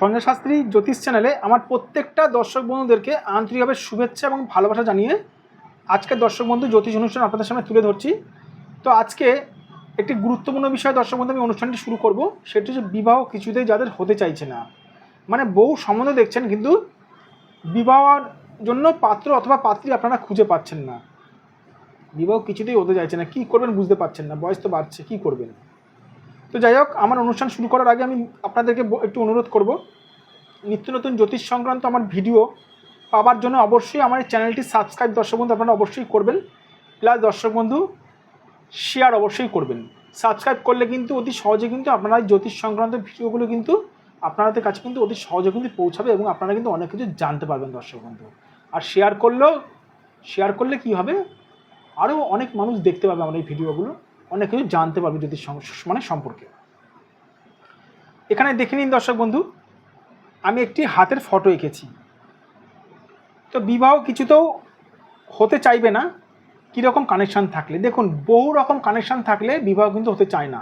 সঞ্জয় শাস্ত্রী জ্যোতিষ চ্যানেলে আমার প্রত্যেকটা দর্শক বন্ধুদেরকে আন্তরিকভাবে শুভেচ্ছা এবং ভালোবাসা জানিয়ে আজকে দর্শক বন্ধু জ্যোতিষ অনুষ্ঠান আপনাদের সামনে তুলে ধরছি। তো আজকে একটি গুরুত্বপূর্ণ বিষয় দর্শক বন্ধু, আমি অনুষ্ঠানটি শুরু করব। সেটি হচ্ছে বিবাহ কিছুতেই যাদের হতে চাইছে না। মানে বহু সম্বন্ধ দেখছেন, কিন্তু বিবাহর জন্য পাত্র অথবা পাত্রী আপনারা খুঁজে পাচ্ছেন না। বিবাহ কিছুতেই হতে চাইছে না। কী করবেন বুঝতে পারছেন না। বয়স তো বাড়ছে, কী করবেন? তো যাই হোক, আমার অনুষ্ঠান শুরু করার আগে আমি আপনাদেরকে একটু অনুরোধ করব। নিত্য নতুন জ্যোতিষ সংক্রান্ত আমার ভিডিও পাওয়ার জন্য অবশ্যই আমার চ্যানেলটি সাবস্ক্রাইব, দর্শক বন্ধু আপনারা অবশ্যই করবেন। প্লাস দর্শক বন্ধু শেয়ার অবশ্যই করবেন। সাবস্ক্রাইব করলে কিন্তু অতি সহজে কিন্তু আপনারা জ্যোতিষ সংক্রান্ত ভিডিওগুলো কিন্তু আপনাদের কাছে কিন্তু অতি সহজে কিন্তু পৌঁছাবে এবং আপনারা কিন্তু অনেক কিছু জানতে পারবেন, দর্শক বন্ধু। আর শেয়ার করলেও শেয়ার করলে কি হবে? আরও অনেক মানুষ দেখতে পাবে আমার এই ভিডিওগুলো। অনেক কিছু জানতে পারবে জ্যোতিষ মানে সম্পর্কে। এখানে দেখে নিন দর্শক বন্ধু, আমি একটি হাতের ফটো এঁকেছি। তো বিবাহ কিছুতেও হতে চাইবে না, কীরকম কানেকশান থাকলে? দেখুন, বহু রকম কানেকশান থাকলে বিবাহ কিন্তু হতে চায় না।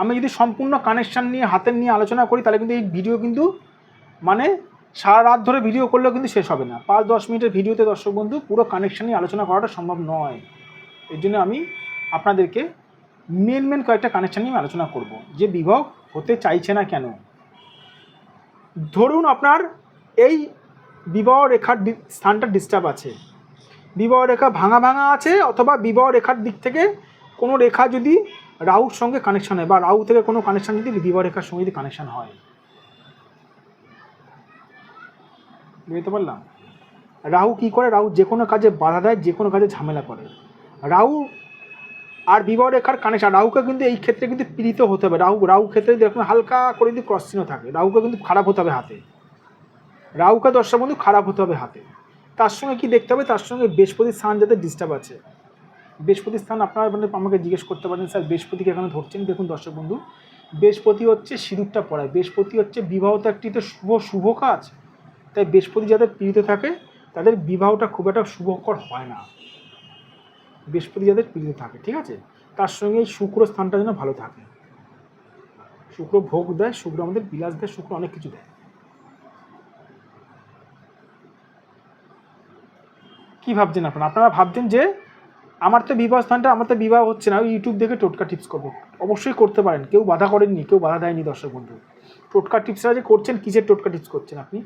আমি যদি সম্পূর্ণ কানেকশান নিয়ে, হাতের নিয়ে আলোচনা করি, তাহলে কিন্তু এই ভিডিও কিন্তু মানে সারা রাত ধরে ভিডিও করলেও কিন্তু শেষ হবে না। পাঁচ, দশ মিনিটের ভিডিওতে দর্শক বন্ধু, পুরো কানেকশান নিয়ে আলোচনা করাটা সম্ভব নয়। এর জন্য আমি আপনাদেরকে মেন মেন কয়েকটা কানেকশান নিয়ে আলোচনা করব। যে বিবাহ হতে চাইছে না কেন? ধরুন আপনার এই বিবাহ রেখার স্থানটা ডিস্টার্ব আছে। বিবাহ রেখা ভাঙা ভাঙা আছে অথবা বিবাহ রেখার দিক থেকে কোনো রেখা যদি রাহুর সঙ্গে কানেকশন হয় বা রাহু থেকে কোনো কানেকশন যদি বিবাহ রেখার সঙ্গে যদি কানেকশন হয়। বুঝতে পারলাম? রাহু কি করে? রাহু যে কোনো কাজে বাধা দেয়, যে কোনো কাজে ঝামেলা করে। রাহু আর বিবাহ রেখার কানেকশন রাহুকে কিন্তু এই ক্ষেত্রে কিন্তু পীড়িত হতে হবে। রাহু রাহু ক্ষেত্রে দেখুন হালকা করে যদি ক্রস চিহ্ন থাকে, রাহুকে কিন্তু খারাপ হতে হবে হাতে। রাহুকে দর্শক বন্ধু খারাপ হতে হবে হাতে। তার সঙ্গে কি দেখতে হবে? তার সঙ্গে বৃহস্পতির স্থান যাতে ডিস্টার্ব আছে। বৃহস্পতির স্থান আপনারা মানে আমাকে জিজ্ঞেস করতে পারেন, স্যার বৃহস্পতিকে এখানে ধরছেন। দেখুন দর্শক বন্ধু, বৃহস্পতি হচ্ছে সিঁদুরটা পড়ায় বৃহস্পতি হচ্ছে বিবাহ তো একটি তো শুভ শুভ কাজ। তাই বৃহস্পতি যাদের পীড়িত থাকে, তাদের বিবাহটা খুব একটা শুভকর হয় না। বৃহস্পতি যাদের পীড়িত থাকে, ঠিক আছে? তার সঙ্গে এই শুক্র স্থানটা যেন ভালো থাকে। শুক্র ভোগ দেয়, শুক্র আমাদের বিলাস দেয়, শুক্র অনেক কিছু দেয়। কি ভাবছেন আপনারা? আপনারা ভাবছেন যে আমার তো বিবাহ স্থানটা, আমার তো বিবাহ হচ্ছে না ইউটিউব দেখে টোটকা টিপস করব। অবশ্যই করতে পারেন, কেউ বাধা করেননি, কেউ বাধা দেয়নি দর্শক বন্ধু। টোটকা টিপসরা যে করছেন, কিসের টোটকা টিপস করছেন আপনি?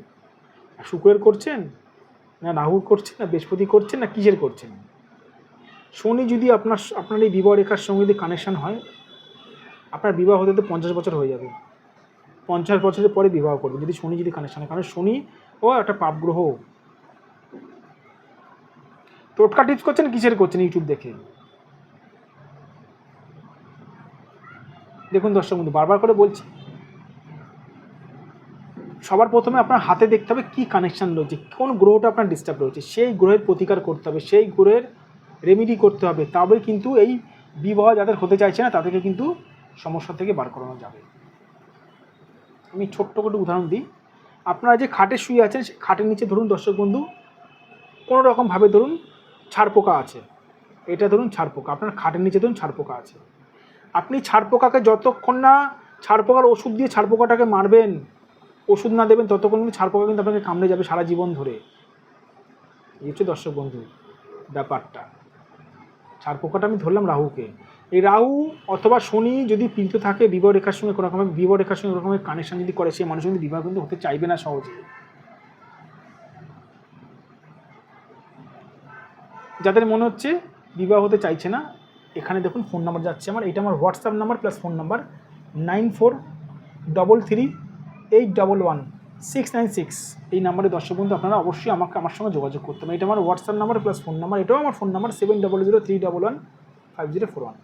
শুক্রের করছেন? না রাহুর করছেন, না বৃহস্পতি করছেন, না কিসের করছেন? শনি যদি আপনার আপনার এই বিবাহ রেখার সঙ্গে যদি কানেকশন হয়, আপনার বিবাহ হতে পঞ্চাশ বছর হয়ে যাবে। পঞ্চাশ বছরের পরে বিবাহ করবে, যদি শনি যদি কানেকশন হয়। কারণ শনি ও একটা পাপ গ্রহ টোটকা টিপস করছেন, কিসের করছেন ইউটিউব দেখে? দেখুন দর্শক বন্ধু, বারবার করে বলছি, সবার প্রথমে আপনার হাতে দেখতে হবে কী কানেকশান রয়েছে, কোন গ্রহটা আপনার ডিস্টার্ব রয়েছে। সেই গ্রহের প্রতিকার করতে হবে, সেই গ্রহের রেমেডি করতে হবে তবে কিন্তু এই বিবাহ যাদের হতে চাইছে না, তাদেরকে কিন্তু সমস্যা থেকে বার করানো যাবে। আমি ছোট্ট করে উদাহরণ দিই। আপনারা যে খাটে শুয়ে আছেন খাটের নিচে ধরুন দর্শক বন্ধু, কোনো রকমভাবে ধরুন ছাড় পোকা আছে। এটা ধরুন ছাড় পোকা আপনার খাটের নিচে ধরুন ছাড় পোকা আছে। আপনি ছাড় পোকাকে যতক্ষণ না ছাড় পোকার ওষুধ দিয়ে ছাড় পোকাটাকে মারবেন, ওষুধ না দেবেন, ততক্ষণ কিন্তু ছাড় পোকা কিন্তু আপনাকে কামড়ে যাবে সারা জীবন ধরে। এই হচ্ছে দর্শক বন্ধু ব্যাপারটা। ছাড় পোকাটা আমি ধরলাম রাহুকে। এই রাহু অথবা শনি যদি পীড়িত থাকে, বিবাহ রেখার সঙ্গে কোনো রকমের বিবাহ রেখার সঙ্গে রকমের কানেকশন যদি করে সেই মানুষ কিন্তু বিবাহ কিন্তু হতে চাইবে না সহজে। যাদের মনে হচ্ছে বিবাহ হতে চাইছে না, এখানে দেখুন ফোন নাম্বার যাচ্ছে আমার। এটা আমার WhatsApp number plus phone number nine four double three eight double one six nine six এই নাম্বারে দর্শক বন্ধু, আপনারা অবশ্যই আমাকে, আমার সঙ্গে যোগাযোগ করতে হবে এটা আমার WhatsApp number plus phone number এটাও আমার phone number seven double zero three double one five zero four one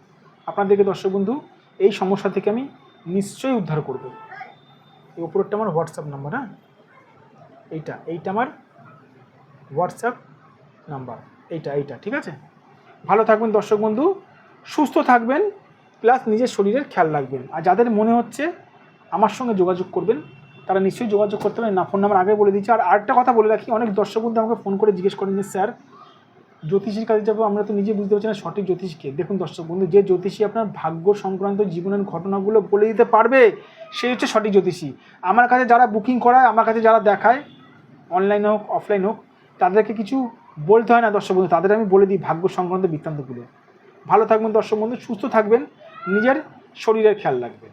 আপনাদেরকে দর্শক বন্ধু, এই সমস্যা থেকে আমি নিশ্চয়ই উদ্ধার করব। এই ওপরটা আমার হোয়াটসঅ্যাপ নাম্বার হ্যাঁ? এইটা এইটা আমার হোয়াটসঅ্যাপ নাম্বার এইটা এইটা, ঠিক আছে? ভালো থাকবেন দর্শক বন্ধু, সুস্থ থাকবেন প্লাস নিজের শরীরের খেয়াল রাখবেন। আর যাদের মনে হচ্ছে আমার সঙ্গে যোগাযোগ করবেন তারা নিশ্চয়ই যোগাযোগ করতে পারেন না ফোন নাম্বার আগে বলে দিচ্ছি আর আরেকটা কথা বলে রাখি, অনেক দর্শক বন্ধু আমাকে ফোন করে জিজ্ঞেস করেন যে, স্যার, জ্যোতিষীর কাছে যাব, আমরা তো নিজে বুঝতে পারছি না সঠিক জ্যোতিষীকে। দেখুন দর্শক বন্ধু, যে জ্যোতিষী আপনার ভাগ্য সংক্রান্ত জীবনের ঘটনাগুলো বলে দিতে পারবে সেই হচ্ছে সঠিক জ্যোতিষী। আমার কাছে যারা বুকিং করায়, আমার কাছে যারা দেখায় অনলাইন হোক অফলাইন হোক, তাদেরকে কিছু বলতে হয় না দর্শক বন্ধু। তাদের আমি বলে দিই ভাগ্য সংক্রান্ত বৃত্তান্তগুলো ভালো থাকবেন দর্শক বন্ধু, সুস্থ থাকবেন, নিজের শরীরের খেয়াল রাখবেন।